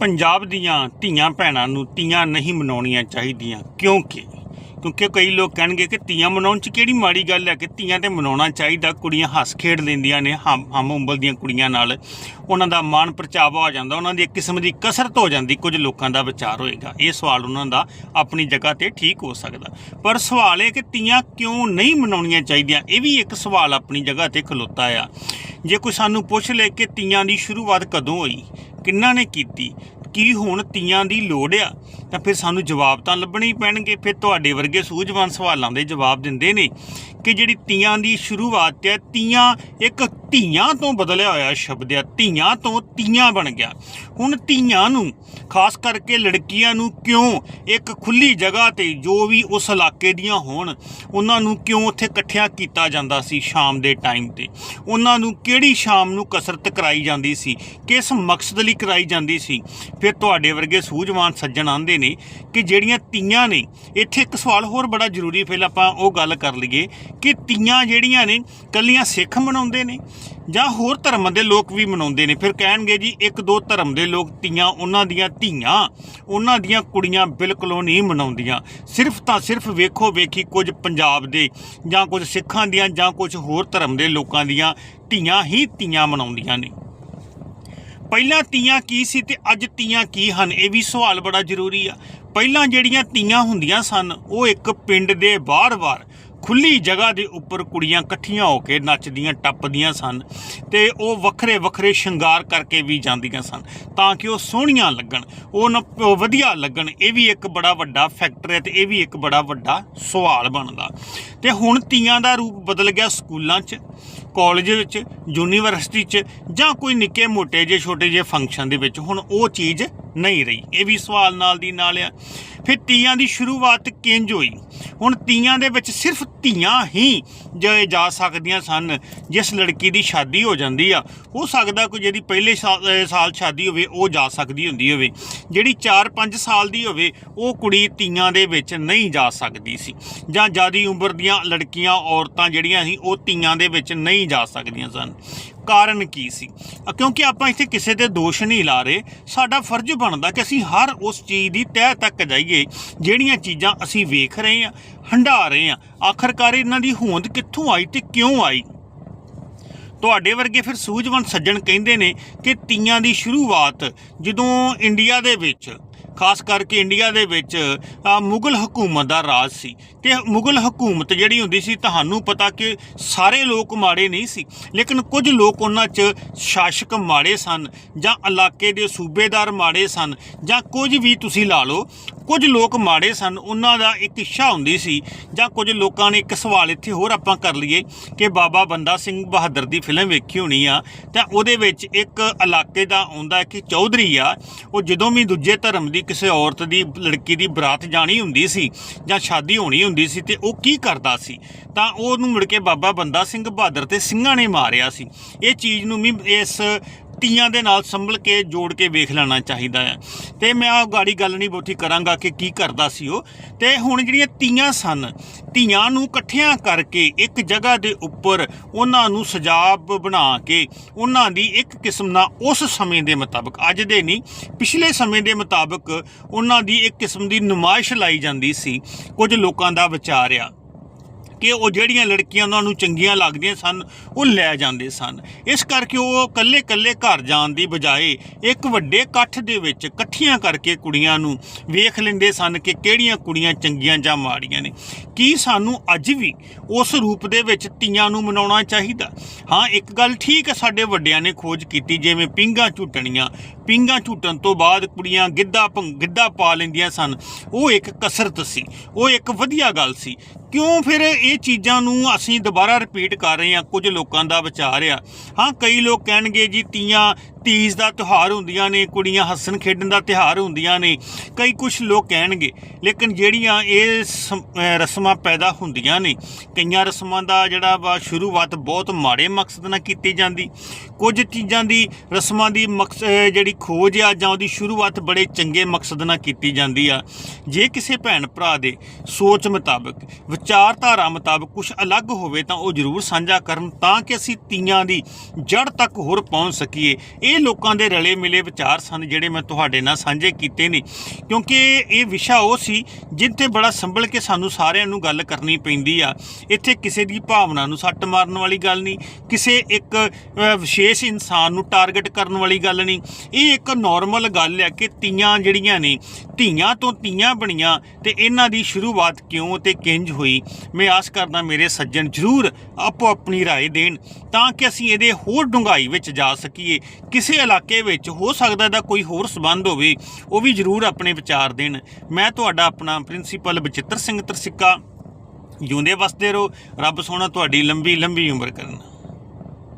ਪੰਜਾਬ ਦੀਆਂ ਧੀਆਂ ਭੈਣਾਂ ਨੂੰ ਤੀਆਂ ਨਹੀਂ ਮਨਾਉਣੀਆਂ ਚਾਹੀਦੀਆਂ। ਕਿਉਂਕਿ ਕਿਉਂਕਿ ਕਈ ਲੋਕ ਕਹਿਣਗੇ ਕਿ ਤੀਆਂ ਮਨਾਉਣ 'ਚ ਕਿਹੜੀ ਮਾੜੀ ਗੱਲ ਹੈ ਕਿ ਧੀਆਂ ਤੇ ਮਨਾਉਣਾ ਚਾਹੀਦਾ। ਕੁੜੀਆਂ ਹੱਸ ਖੇਡ ਲੈਂਦੀਆਂ ਨੇ, ਹਮ ਹਮ ਉਮਰ ਦੀਆਂ ਕੁੜੀਆਂ ਨਾਲ। ਉਹਨਾਂ ਦਾ ਮਾਣ ਪਰਚਾਵਾ ਹੋ ਜਾਂਦਾ, ਉਹਨਾਂ ਦੀ ਇੱਕ ਕਿਸਮ ਦੀ ਕਸਰਤ ਹੋ ਜਾਂਦੀ, ਕੁਝ ਲੋਕਾਂ ਦਾ ਵਿਚਾਰ ਹੋਏਗਾ। ਇਹ ਸਵਾਲ ਉਹਨਾਂ ਦਾ ਆਪਣੀ ਜਗ੍ਹਾ ਤੇ ਠੀਕ ਹੋ ਸਕਦਾ। ਪਰ ਸਵਾਲ ਇਹ ਕਿ ਤੀਆਂ ਕਿਉਂ ਨਹੀਂ ਮਨਾਉਣੀਆਂ ਚਾਹੀਦੀਆਂ, ਇਹ ਵੀ ਇੱਕ ਸਵਾਲ ਆਪਣੀ ਜਗ੍ਹਾ ਤੇ ਖਲੋਤਾ ਆ। ਜੇ ਕੋਈ ਸਾਨੂੰ ਪੁੱਛ ਲੈ ਕਿ ਤੀਆਂ ਦੀ ਸ਼ੁਰੂਆਤ ਕਦੋਂ ਹੋਈ ਕਿੰਨਾ ਨੇ ਕੀਤੀ? ਕੀ ਹੁਣ ਤੀਆਂ ਦੀ ਲੋੜ ਆ? ਤਾਂ ਫਿਰ ਸਾਨੂੰ ਜਵਾਬ ਤਾਂ ਲੱਭਣੇ ਹੀ ਪੈਣਗੇ। ਫਿਰ ਤੁਹਾਡੇ ਵਰਗੇ ਸੂਝਵਾਨ ਸਵਾਲਾਂ ਦੇ ਜਵਾਬ ਦਿੰਦੇ ਨੇ ਕਿ ਜਿਹੜੀ ਤੀਆਂ ਦੀ ਸ਼ੁਰੂਆਤ ਹੈ, ਤੀਆਂ ਇੱਕ ਧੀਆਂ ਤੋਂ ਬਦਲਿਆ ਹੋਇਆ ਸ਼ਬਦ ਹੈ, ਧੀਆਂ ਤੋਂ ਤੀਆਂ ਬਣ ਗਿਆ। ਹੁਣ ਧੀਆਂ ਨੂੰ, ਖਾਸ ਕਰਕੇ ਲੜਕੀਆਂ ਨੂੰ ਕਿਉਂ ਇੱਕ ਖੁੱਲੀ ਜਗ੍ਹਾ ਤੇ ਜੋ ਵੀ ਉਸ ਇਲਾਕੇ ਦੀਆਂ ਹੋਣ, ਉਹਨਾਂ ਨੂੰ ਕਿਉਂ ਉੱਥੇ ਇਕੱਠਿਆਂ ਕੀਤਾ ਜਾਂਦਾ ਸੀ ਸ਼ਾਮ ਦੇ ਟਾਈਮ ਤੇ? ਉਹਨਾਂ ਨੂੰ ਕਿਹੜੀ ਸ਼ਾਮ ਨੂੰ ਕਸਰਤ ਕਰਾਈ ਜਾਂਦੀ ਸੀ? ਕਿਸ ਮਕਸਦ ਲਈ ਕਰਾਈ ਜਾਂਦੀ ਸੀ? ਫਿਰ ਤੁਹਾਡੇ ਵਰਗੇ ਸੂਝਵਾਨ ਸੱਜਣ ਆਂਦੇ ਨੇ ਕਿ ਜਿਹੜੀਆਂ ਤੀਆਂ ਨੇ, ਇੱਥੇ ਇੱਕ ਸਵਾਲ ਹੋਰ ਬੜਾ ਜ਼ਰੂਰੀ ਫਿਰ ਆਪਾਂ ਉਹ ਗੱਲ ਕਰ ਲਈਏ ਕਿ ਤੀਆਂ ਜਿਹੜੀਆਂ ਨੇ ਕੱਲੀਆਂ ਸਿੱਖ ਮਨਾਉਂਦੇ ਨੇ ਜਾਂ ਹੋਰ ਧਰਮਾਂ ਦੇ ਲੋਕ ਵੀ ਮਨਾਉਂਦੇ ਨੇ? ਫਿਰ ਕਹਿਣਗੇ ਜੀ, ਇੱਕ ਦੋ ਧਰਮ ਦੇ ਲੋਕ ਤੀਆਂ, ਉਹਨਾਂ ਦੀਆਂ ਧੀਆਂ, ਉਹਨਾਂ ਦੀਆਂ ਕੁੜੀਆਂ ਬਿਲਕੁਲੋਂ ਨਹੀਂ ਮਨਾਉਂਦੀਆਂ। ਸਿਰਫ ਤਾਂ ਸਿਰਫ ਵੇਖੋ ਵੇਖੀ ਕੁਝ ਪੰਜਾਬ ਦੇ ਜਾਂ ਕੁਝ ਸਿੱਖਾਂ ਦੀਆਂ ਜਾਂ ਕੁਝ ਹੋਰ ਧਰਮ ਦੇ ਲੋਕਾਂ ਦੀਆਂ ਧੀਆਂ ਹੀ ਤੀਆਂ ਮਨਾਉਂਦੀਆਂ ਨੇ। ਪਹਿਲਾਂ ਤੀਆਂ ਕੀ ਸੀ ਤੇ ਅੱਜ ਤੀਆਂ ਕੀ ਹਨ? ਇਹ ਵੀ ਸਵਾਲ ਬੜਾ ਜ਼ਰੂਰੀ ਆ। ਪਹਿਲਾਂ ਜਿਹੜੀਆਂ ਤੀਆਂ ਹੁੰਦੀਆਂ ਸਨ, ਉਹ ਇੱਕ ਪਿੰਡ ਦੇ ਬਾਹਰ-ਬਾਹਰ, ਖੁੱਲੀ ਜਗ੍ਹਾ ਦੇ ਉੱਪਰ ਕੁੜੀਆਂ ਇਕੱਠੀਆਂ ਹੋ ਕੇ ਨੱਚਦੀਆਂ, ਟੱਪਦੀਆਂ ਸਨ ਤੇ ਉਹ ਵੱਖਰੇ ਵੱਖਰੇ ਸ਼ਿੰਗਾਰ ਕਰਕੇ ਵੀ ਜਾਂਦੀਆਂ ਸਨ ਤਾਂ ਕਿ ਉਹ ਸੋਹਣੀਆਂ ਲੱਗਣ, ਉਹ ਨ- ਵਧੀਆ ਲੱਗਣ। ਇਹ ਵੀ ਇੱਕ ਬੜਾ ਵੱਡਾ ਫੈਕਟਰ ਹੈ ਤੇ ਇਹ ਵੀ ਇੱਕ ਬੜਾ ਵੱਡਾ ਸਵਾਲ ਬਣਦਾ। ਤੇ ਹੁਣ ਤੀਆਂ ਦਾ ਰੂਪ ਬਦਲ ਗਿਆ ਸਕੂਲਾਂ 'ਚ। ਕਾਲਜ ਵਿੱਚ ਯੂਨੀਵਰਸਿਟੀ 'ਚ ਜਾਂ ਕੋਈ ਨਿੱਕੇ ਮੋਟੇ ਜੇ ਛੋਟੇ ਜੇ ਫੰਕਸ਼ਨ ਦੇ ਵਿੱਚ ਹੁਣ ਉਹ ਚੀਜ਼ ਨਹੀਂ ਰਹੀ। ਇਹ ਵੀ ਸਵਾਲ ਨਾਲ ਦੀ ਨਾਲ ਆ। ਫਿਰ ਤੀਆਂ ਦੀ ਸ਼ੁਰੂਆਤ ਕਿੰਜ ਹੋਈ? ਹੁਣ ਤੀਆਂ ਦੇ ਵਿੱਚ ਸਿਰਫ ਧੀਆਂ ਹੀ ਜੇ ਜਾ ਸਕਦੀਆਂ ਸਨ, ਜਿਸ ਲੜਕੀ ਦੀ ਸ਼ਾਦੀ ਹੋ ਜਾਂਦੀ ਆ। ਹੋ ਸਕਦਾ ਕੋਈ ਜਿਹਦੀ ਪਹਿਲੇ ਸਾਲ ਸ਼ਾਦੀ ਹੋਵੇ, ਉਹ ਜਾ ਸਕਦੀ ਹੁੰਦੀ ਹੋਵੇ। ਜਿਹੜੀ 4-5 ਸਾਲ ਦੀ ਹੋਵੇ, ਉਹ ਕੁੜੀ ਤੀਆਂ ਦੇ ਵਿੱਚ ਨਹੀਂ ਜਾ ਸਕਦੀ ਸੀ। ਜਾਂ ਜਿਆਦੀ ਉਮਰ ਦੀਆਂ ਲੜਕੀਆਂ, ਔਰਤਾਂ ਜਿਹੜੀਆਂ ਸੀ, ਉਹ ਤੀਆਂ ਦੇ ਵਿੱਚ ਨਹੀਂ ਜਾ ਸਕਦੀਆਂ ਸਨ। ਕਾਰਨ ਕੀ ਸੀ? ਕਿਉਂਕਿ ਆਪਾਂ ਇੱਥੇ ਕਿਸੇ ਤੇ ਦੋਸ਼ ਨਹੀਂ ਲਾ ਰਹੇ, ਸਾਡਾ ਫਰਜ਼ ਬਣਦਾ ਕਿ ਅਸੀਂ ਹਰ ਉਸ ਚੀਜ਼ ਦੀ ਤਹਿ ਤੱਕ ਜਾਈਏ, ਜਿਹੜੀਆਂ ਚੀਜ਼ਾਂ ਅਸੀਂ ਵੇਖ ਰਹੇ ਹਾਂ, ਹੰਢਾ ਰਹੇ ਹਾਂ। ਆਖਰਕਾਰ ਇਹਨਾਂ ਦੀ ਹੋਂਦ ਕਿੱਥੋਂ ਆਈ ਤੇ ਕਿਉਂ ਆਈ? ਤੁਹਾਡੇ ਵਰਗੇ ਫਿਰ ਸੂਝਵਾਨ ਸੱਜਣ ਕਹਿੰਦੇ ਨੇ ਕਿ ਤੀਆਂ ਦੀ ਸ਼ੁਰੂਆਤ ਜਦੋਂ ਇੰਡੀਆ ਦੇ ਵਿੱਚ ਖਾਸ ਕਰਕੇ ਇੰਡੀਆ ਦੇ ਵਿੱਚ ਮੁਗਲ ਹਕੂਮਤ ਦਾ ਰਾਜ ਸੀ। ਤੇ ਮੁਗਲ ਹਕੂਮਤ ਜਿਹੜੀ ਹੁੰਦੀ ਸੀ, ਤੁਹਾਨੂੰ ਪਤਾ ਕਿ ਸਾਰੇ ਲੋਕ ਮਾੜੇ ਨਹੀਂ ਸੀ। ਲੇਕਿਨ ਕੁਝ ਲੋਕ ਉਹਨਾਂ 'ਚ ਸ਼ਾਸਕ ਮਾੜੇ ਸਨ ਜਾਂ ਇਲਾਕੇ ਦੇ ਸੂਬੇਦਾਰ ਮਾੜੇ ਸਨ ਜਾਂ ਕੁਝ ਵੀ ਤੁਸੀਂ ਲਾ ਲਓ ਕੁਝ ਲੋਕ ਮਾੜੇ ਸਨ, ਉਹਨਾਂ ਦਾ ਇੱਕ ਇੱਛਾ ਹੁੰਦੀ ਸੀ, ਜਾਂ ਕੁਝ ਲੋਕਾਂ ਨੇ ਇੱਕ ਸਵਾਲ ਇੱਥੇ ਹੋਰ ਆਪਾਂ ਕਰ ਲਈਏ ਕਿ ਬਾਬਾ ਬੰਦਾ ਸਿੰਘ ਬਹਾਦਰ ਦੀ ਫਿਲਮ ਵੇਖੀ ਹੋਣੀ ਆ, ਤਾਂ ਉਹਦੇ ਵਿੱਚ ਇੱਕ ਇਲਾਕੇ ਦਾ ਆਉਂਦਾ ਕਿ ਚੌਧਰੀ ਆ, ਉਹ ਜਦੋਂ ਵੀ ਦੂਜੇ ਧਰਮ ਦੀ ਕਿਸੇ ਔਰਤ ਦੀ, ਲੜਕੀ ਦੀ ਬਰਾਤ ਜਾਣੀ ਹੁੰਦੀ ਸੀ, ਜਾਂ ਸ਼ਾਦੀ ਹੋਣੀ ਹੁੰਦੀ ਸੀ, ਤੇ ਉਹ ਕੀ ਕਰਦਾ ਸੀ, ਤਾਂ ਉਹਨੂੰ ਮੁੜ ਕੇ ਬਾਬਾ ਬੰਦਾ ਸਿੰਘ ਬਹਾਦਰ ਤੇ ਸਿੰਘਾਂ ਨੇ ਮਾਰਿਆ ਸੀ। ਇਹ ਚੀਜ਼ ਨੂੰ ਵੀ ਇਸ ਤੀਆਂ ਦੇ ਨਾਲ ਸੰਭਲ ਕੇ, ਜੋੜ ਕੇ ਵੇਖ ਲੈਣਾ ਚਾਹੀਦਾ ਹੈ। ਤੇ ਮੈਂ ਆ ਗਾੜੀ ਗੱਲ ਨਹੀਂ ਬਹੁਤੀ ਕਰਾਂਗਾ ਕਿ ਕੀ ਕਰਦਾ ਸੀ ਉਹ। ਤੇ ਹੁਣ ਜਿਹੜੀਆਂ ਤੀਆਂ ਸਨ ਧੀਆਂ ਨੂੰ ਇਕੱਠਿਆਂ ਕਰਕੇ ਇੱਕ ਜਗ੍ਹਾ ਦੇ ਉੱਪਰ ਉਹਨਾਂ ਨੂੰ ਸਜਾਬ ਬਣਾ ਕੇ ਉਹਨਾਂ ਦੀ ਇੱਕ ਕਿਸਮ ਨਾਲ ਉਸ ਸਮੇਂ ਦੇ ਮੁਤਾਬਕ, ਅੱਜ ਦੇ ਨਹੀਂ, ਪਿਛਲੇ ਸਮੇਂ ਦੇ ਮੁਤਾਬਕ ਉਹਨਾਂ ਦੀ ਇੱਕ ਕਿਸਮ ਦੀ ਨੁਮਾਇਸ਼ ਲਾਈ ਜਾਂਦੀ ਸੀ ਕੁਝ ਲੋਕਾਂ ਦਾ ਵਿਚਾਰ ਆ। ਕਿ ਉਹ ਜਿਹੜੀਆਂ ਲੜਕੀਆਂ ਉਹਨਾਂ ਨੂੰ ਚੰਗੀਆਂ ਲੱਗਦੀਆਂ ਸਨ, ਉਹ ਲੈ ਜਾਂਦੇ ਸਨ। ਇਸ ਕਰਕੇ ਉਹ ਇਕੱਲੇ ਇਕੱਲੇ ਘਰ ਜਾਣ ਦੀ ਬਜਾਏ ਇੱਕ ਵੱਡੇ ਇਕੱਠ ਦੇ ਵਿੱਚ ਇਕੱਠੀਆਂ ਕਰਕੇ ਕੁੜੀਆਂ ਨੂੰ ਵੇਖ ਲੈਂਦੇ ਸਨ ਕਿ ਕਿਹੜੀਆਂ ਕੁੜੀਆਂ ਚੰਗੀਆਂ ਜਾਂ ਮਾੜੀਆਂ ਨੇ। ਕੀ ਸਾਨੂੰ ਅੱਜ ਵੀ ਉਸ ਰੂਪ ਦੇ ਵਿੱਚ ਤੀਆਂ ਨੂੰ ਮਨਾਉਣਾ ਚਾਹੀਦਾ? ਹਾਂ, ਇੱਕ ਗੱਲ ਠੀਕ ਹੈ, ਸਾਡੇ ਵੱਡਿਆਂ ਨੇ ਖੋਜ ਕੀਤੀ ਜਿਵੇਂ ਪਿੰਗਾ ਝੂਟਣੀਆਂ। ਪਿੰਗਾ ਝੂਟਣ ਤੋਂ ਬਾਅਦ ਕੁੜੀਆਂ ਗਿੱਧਾ ਭੰਗ ਗਿੱਧਾ ਪਾ ਲੈਂਦੀਆਂ ਸਨ। ਉਹ ਇੱਕ ਕਸਰਤ ਸੀ। ਉਹ ਇੱਕ ਵਧੀਆ ਗੱਲ ਸੀ। ਕਿਉਂ ਫਿਰ ਇਹ ਚੀਜ਼ਾਂ ਨੂੰ ਅਸੀਂ ਦੁਬਾਰਾ ਰਿਪੀਟ ਕਰ ਰਹੇ ਹਾਂ? ਕੁਝ ਲੋਕਾਂ ਦਾ ਵਿਚਾਰ ਆ। ਹਾਂ, ਕਈ ਲੋਕ ਕਹਿਣਗੇ ਜੀ, ਤੀਆਂ ਤੀਜ ਦਾ ਤਿਉਹਾਰ ਹੁੰਦੀਆਂ ਨੇ, ਕੁੜੀਆਂ ਹੱਸਣ ਖੇਡਣ ਦਾ ਤਿਉਹਾਰ ਹੁੰਦੀਆਂ ਨੇ, ਕਈ ਕੁਝ ਲੋਕ ਕਹਿਣਗੇ, ਲੇਕਿਨ ਜਿਹੜੀਆਂ ਇਹ ਸਮ- ਰਸਮਾਂ ਪੈਦਾ ਹੁੰਦੀਆਂ ਨੇ, ਕਈਆਂ ਰਸਮਾਂ ਦਾ ਜਿਹੜਾ ਵਾ ਸ਼ੁਰੂਆਤ ਬਹੁਤ ਮਾੜੇ ਮਕਸਦ ਨਾਲ ਕੀਤੀ ਜਾਂਦੀ, ਕੁਝ ਚੀਜ਼ਾਂ ਦੀ ਰਸਮਾਂ ਦੀ ਮਕਸਦ ਜਿਹੜੀ ਖੋਜ ਆ ਜਾਂ ਉਹਦੀ ਸ਼ੁਰੂਆਤ ਬੜੇ ਚੰਗੇ ਮਕਸਦ ਨਾਲ ਕੀਤੀ ਜਾਂਦੀ ਆ। ਜੇ ਕਿਸੇ ਭੈਣ ਭਰਾ ਦੇ ਸੋਚ ਮੁਤਾਬਕ, ਵਿਚਾਰਧਾਰਾ ਮੁਤਾਬਕ ਕੁਝ ਅਲੱਗ ਹੋਵੇ ਤਾਂ ਉਹ ਜ਼ਰੂਰ ਸਾਂਝਾ ਕਰਨ ਤਾਂ ਕਿ ਅਸੀਂ ਤੀਆਂ ਦੀ ਜੜ ਤੱਕ ਹੋਰ ਪਹੁੰਚ ਸਕੀਏ। ਇਹ ਇਹ ਲੋਕਾਂ ਦੇ ਰਲੇ ਮਿਲੇ ਵਿਚਾਰ ਸਨ ਜਿਹੜੇ ਮੈਂ ਤੁਹਾਡੇ ਨਾਲ ਸਾਂਝੇ ਕੀਤੇ ਨੇ ਕਿਉਂਕਿ ਇਹ ਵਿਸ਼ਾ ਉਹ ਸੀ ਜਿੱਥੇ ਬੜਾ ਸੰਭਲ ਕੇ ਸਾਨੂੰ ਸਾਰਿਆਂ ਨੂੰ ਗੱਲ ਕਰਨੀ ਪੈਂਦੀ ਆ ਇੱਥੇ ਕਿਸੇ ਦੀ ਭਾਵਨਾ ਨੂੰ ਸੱਟ ਮਾਰਨ ਵਾਲੀ ਗੱਲ ਨਹੀਂ ਕਿਸੇ ਇੱਕ ਅ, ਵਿਸ਼ੇਸ਼ ਇਨਸਾਨ ਨੂੰ ਟਾਰਗੇਟ ਕਰਨ ਵਾਲੀ ਗੱਲ ਨਹੀਂ ਇਹ ਇੱਕ ਨਾਰਮਲ ਗੱਲ ਹੈ ਕਿ ਤੀਆਂ ਜਿਹੜੀਆਂ ਨੇ ਧੀਆਂ ਤੋਂ ਤੀਆਂ ਬਣੀਆਂ ਤੇ ਇਹਨਾਂ ਦੀ ਸ਼ੁਰੂਆਤ ਕਿਉਂ ਤੇ ਕਿੰਜ ਹੋਈ ਮੈਂ ਆਸ ਕਰਦਾ ਮੇਰੇ ਸੱਜਣ ਜ਼ਰੂਰ ਆਪੋ ਆਪਣੀ رائے ਦੇਣ ਤਾਂ ਕਿ ਅਸੀਂ ਇਹਦੇ ਹੋਰ ਡੂੰਘਾਈ ਵਿੱਚ ਜਾ ਸਕੀਏ ਕਿਸੇ ਇਲਾਕੇ ਵਿੱਚ ਹੋ ਸਕਦਾ ਦਾ ਕੋਈ ਹੋਰ ਸਬੰਧ ਹੋਵੇ, ਉਹ ਵੀ ਜ਼ਰੂਰ ਆਪਣੇ ਵਿਚਾਰ ਦੇਣ। ਮੈਂ ਤੁਹਾਡਾ ਆਪਣਾ ਪ੍ਰਿੰਸੀਪਲ ਬਚਿੱਤਰ ਸਿੰਘ ਤਰਸਿੱਕਾ। ਜਿਉਂਦੇ ਵਸਦੇ ਰਹੋ। ਰੱਬ ਸੋਹਣਾ ਤੁਹਾਡੀ ਲੰਬੀ ਲੰਬੀ ਉਮਰ ਕਰਨ।